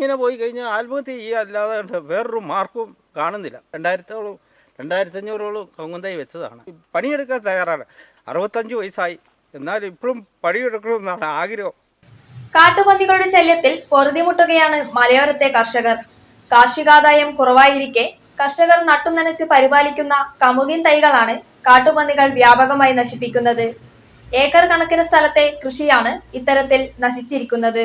ഇങ്ങനെ പോയി കഴിഞ്ഞാൽ ആത്മഹത്യ ചെയ്യുക അല്ലാതെ വേറൊരു മാർക്കും കാണുന്നില്ല. രണ്ടായിരത്തോളം രണ്ടായിരത്തി അഞ്ഞൂറോളം കൗങ്ങുന്തൈ വെച്ചതാണ്. പണിയെടുക്കാൻ തയ്യാറാണ്. അറുപത്തഞ്ച് വയസ്സായി. എന്നാൽ ഇപ്പോഴും പണിയെടുക്കണമെന്നാണ് ആഗ്രഹം. കാട്ടുപന്നികളുടെ ശല്യത്തിൽ പൊറുതിമുട്ടുകയാണ് മലയോരത്തെ കർഷകർ. കാർഷികാദായം കുറവായിരിക്കെ കർഷകർ നട്ടുനനച്ച് പരിപാലിക്കുന്ന കമുകിൻ തൈകളാണ് കാട്ടുപന്നികൾ വ്യാപകമായി നശിപ്പിക്കുന്നത്. ഏക്കർ കണക്കിന് സ്ഥലത്തെ കൃഷിയാണ് ഇത്തരത്തിൽ നശിച്ചിരിക്കുന്നത്.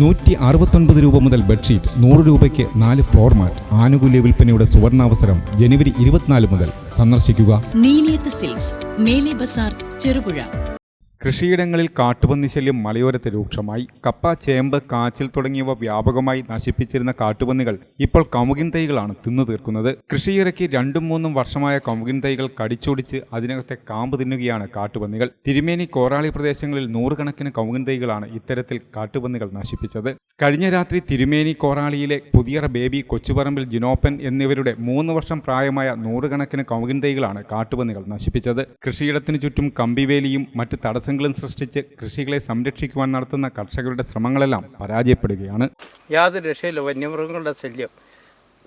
നൂറ്റി അറുപത്തൊൻപത് രൂപ മുതൽ ബെഡ്ഷീറ്റ് നൂറ് രൂപയ്ക്ക് നാല് ഫോർമാറ്റ് ആനുകൂല്യ വിൽപ്പനയുടെ സുവർണാവസരം ജനുവരി ഇരുപത്തിനാല് മുതൽ സന്ദർശിക്കുക. നീലിയത്ത് സിൽക്സ് മേലെ ബസാർ ചെറുപുഴ. കൃഷിയിടങ്ങളിൽ കാട്ടുപന്നി ശല്യം മലയോരത്ത് രൂക്ഷമായി. കപ്പ ചേമ്പ് കാച്ചിൽ തുടങ്ങിയവ വ്യാപകമായി നശിപ്പിച്ചിരുന്ന കാട്ടുപന്നികൾ ഇപ്പോൾ കമുകിൻ തൈകളാണ് തിന്നു തീർക്കുന്നത്. കൃഷിയിറക്കി രണ്ടും മൂന്നും വർഷമായ കമുകിൻ തൈകൾ കടിച്ചൊടിച്ച് അതിനകത്തെ കാമ്പ് തിന്നുകയാണ് കാട്ടുപന്നികൾ. തിരുമേനി കോറാളി പ്രദേശങ്ങളിൽ നൂറുകണക്കിന് കമുകിൻ തൈകളാണ് ഇത്തരത്തിൽ കാട്ടുപന്നികൾ നശിപ്പിച്ചത്. കഴിഞ്ഞ രാത്രി തിരുമേനി കോറാളിയിലെ പുതിയറ ബേബി കൊച്ചുപറമ്പിൽ ജിനോപ്പൻ എന്നിവരുടെ മൂന്ന് വർഷം പ്രായമായ നൂറുകണക്കിന് കമുകിൻ തൈകളാണ് കാട്ടുപന്നികൾ നശിപ്പിച്ചത്. കൃഷിയിടത്തിനു ചുറ്റും കമ്പിവേലിയും മറ്റ് തടസ്സങ്ങളും സൃഷ്ടിച്ച് കൃഷികളെ സംരക്ഷിക്കുവാൻ നടത്തുന്ന കർഷകരുടെ ശ്രമങ്ങളെല്ലാം പരാജയപ്പെടുകയാണ്. യാതൊരു രക്ഷയില്ല. വന്യമൃഗങ്ങളുടെ ശല്യം.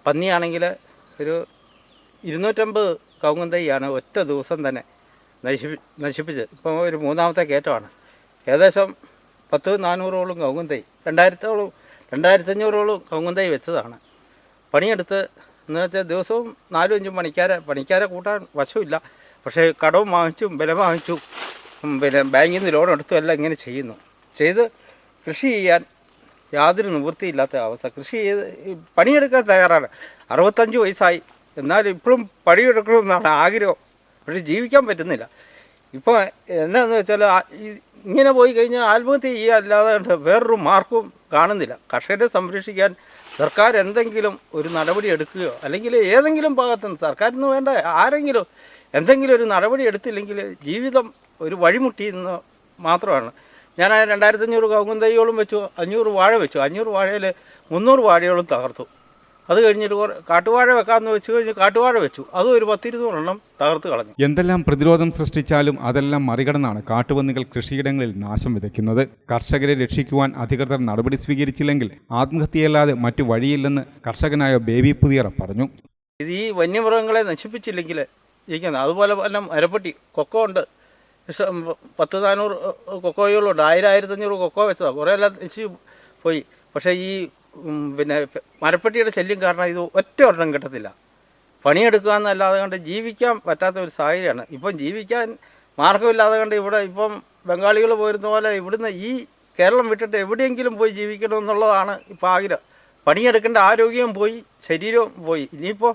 പന്നിയാണെങ്കിൽ ഒരു ഇരുന്നൂറ്റമ്പത് കൗങ്ങുന്തൈയാണ് ഒറ്റ ദിവസം തന്നെ നശിപ്പി നശിപ്പിച്ചത്. ഇപ്പോൾ ഒരു മൂന്നാമത്തെ കയറ്റമാണ്. ഏകദേശം പത്ത് നാനൂറോളം കൗങ്ങന്തൈ രണ്ടായിരത്തോളം രണ്ടായിരത്തഞ്ഞൂറോളം കൗങ്ങന്തൈ വെച്ചതാണ്. പണിയെടുത്ത് എന്ന് വെച്ചാൽ ദിവസവും നാലും അഞ്ചും പണിക്കാരെ പണിക്കാരെ കൂട്ടാൻ വശമില്ല. പക്ഷേ കടവും വാങ്ങിച്ചും ബലം വാങ്ങിച്ചു പിന്നെ ബാങ്കിൽ നിന്ന് ലോൺ എല്ലാം ഇങ്ങനെ ചെയ്യുന്നു. ചെയ്ത് കൃഷി ചെയ്യാൻ യാതൊരു നിവൃത്തിയില്ലാത്ത അവസ്ഥ. കൃഷി ചെയ്ത് പണിയെടുക്കാൻ തയ്യാറാണ്. അറുപത്തഞ്ച് വയസ്സായി. എന്നാലും ഇപ്പോഴും പണിയെടുക്കണമെന്നാണ് ആഗ്രഹം. പക്ഷേ ജീവിക്കാൻ പറ്റുന്നില്ല. ഇപ്പോൾ എന്നാന്ന് വെച്ചാൽ ഇങ്ങനെ പോയി കഴിഞ്ഞാൽ ആത്മഹത്യ ചെയ്യുക അല്ലാതെ വേറൊരു മാർക്കും കാണുന്നില്ല. കർഷകരെ സംരക്ഷിക്കാൻ സർക്കാർ എന്തെങ്കിലും ഒരു നടപടി എടുക്കുകയോ അല്ലെങ്കിൽ ഏതെങ്കിലും ഭാഗത്തുനിന്ന് സർക്കാരിൽ നിന്ന് വേണ്ട ആരെങ്കിലും എന്തെങ്കിലും ഒരു നടപടി എടുത്തില്ലെങ്കിൽ ജീവിതം ഒരു വഴിമുട്ടി എന്ന് മാത്രമാണ്. ഞാൻ ആ രണ്ടായിരത്തി അഞ്ഞൂറ് കവുങ്ങും തൈകളും വെച്ചു അഞ്ഞൂറ് വാഴ വെച്ചു. അഞ്ഞൂറ് വാഴയിൽ മുന്നൂറ് വാഴയോളം തകർത്തു. അത് കഴിഞ്ഞിട്ട് കുറേ കാട്ടുവാഴ വെക്കാമെന്ന് വെച്ച് കഴിഞ്ഞ് കാട്ടുവാഴ വെച്ചു. അതും ഒരു പത്തിരുന്നൂറെണ്ണം തകർത്ത് കളഞ്ഞു. എന്തെല്ലാം പ്രതിരോധം സൃഷ്ടിച്ചാലും അതെല്ലാം മറികടന്നാണ് കാട്ടുപന്നികൾ കൃഷിയിടങ്ങളിൽ നാശം വിതയ്ക്കുന്നത്. കർഷകരെ രക്ഷിക്കുവാൻ അധികൃതർ നടപടി സ്വീകരിച്ചില്ലെങ്കിൽ ആത്മഹത്യയല്ലാതെ മറ്റു വഴിയില്ലെന്ന് കർഷകനായ ബേബി പുതിയറ പറഞ്ഞു. ഇത് ഈ വന്യമൃഗങ്ങളെ നശിപ്പിച്ചില്ലെങ്കിൽ ഇരിക്കുന്നത്. അതുപോലെ തന്നെ മരപ്പട്ടി കൊക്കോ ഉണ്ട്. ഇഷ്ടം പത്ത് നാനൂറ് കൊക്കോകളുണ്ട് ആയിരം ആയിരത്തഞ്ഞൂറ് കൊക്കോ വെച്ചതാണ് കുറേ എല്ലാം നശിച്ച് പോയി. പക്ഷേ ഈ പിന്നെ മരപ്പെട്ടിയുടെ ശല്യം കാരണം ഇത് ഒറ്റ ഒരെണ്ണം കിട്ടത്തില്ല. പണിയെടുക്കുക എന്നല്ലാതെ കണ്ട് ജീവിക്കാൻ പറ്റാത്ത ഒരു സാഹചര്യമാണ്. ഇപ്പം ജീവിക്കാൻ മാർഗമില്ലാതെ കണ്ട് ഇവിടെ ഇപ്പം ബംഗാളികൾ പോയിരുന്ന പോലെ ഇവിടുന്ന് ഈ കേരളം വിട്ടിട്ട് എവിടെയെങ്കിലും പോയി ജീവിക്കണമെന്നുള്ളതാണ് ഇപ്പോൾ ആഗ്രഹം. പണിയെടുക്കേണ്ട ആരോഗ്യവും പോയി ശരീരവും പോയി. ഇനിയിപ്പോൾ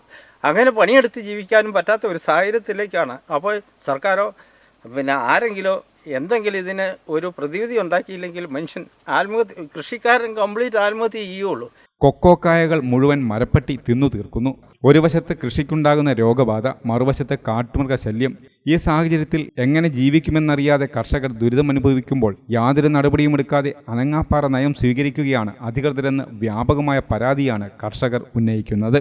അങ്ങനെ പണിയെടുത്ത് ജീവിക്കാനും പറ്റാത്ത ഒരു സാഹചര്യത്തിലേക്കാണ്. അപ്പോൾ സർക്കാരോ പിന്നെ ആരെങ്കിലും എന്തെങ്കിലും ഇതിന് ഒരു പ്രതിവിധി ഉണ്ടാക്കിയില്ലെങ്കിൽ മനുഷ്യൻ ആത്മഹത്യ കൃഷിക്കാരൻ കംപ്ലീറ്റ് ആത്മഹത്യ ചെയ്യുള്ളൂ കൊക്കോക്കായകൾ മുഴുവൻ മരപ്പട്ടി തിന്നു തീർക്കുന്നു. ഒരു വശത്ത് കൃഷിക്കുണ്ടാകുന്ന രോഗബാധ മറുവശത്ത് കാട്ടുമൃഗ ശല്യം ഈ സാഹചര്യത്തിൽ എങ്ങനെ ജീവിക്കുമെന്നറിയാതെ കർഷകർ ദുരിതമനുഭവിക്കുമ്പോൾ യാതൊരു നടപടിയും എടുക്കാതെ അനങ്ങാപ്പാറ നയം സ്വീകരിക്കുകയാണ് അധികൃതരെന്ന് വ്യാപകമായ പരാതിയാണ് കർഷകർ ഉന്നയിക്കുന്നത്.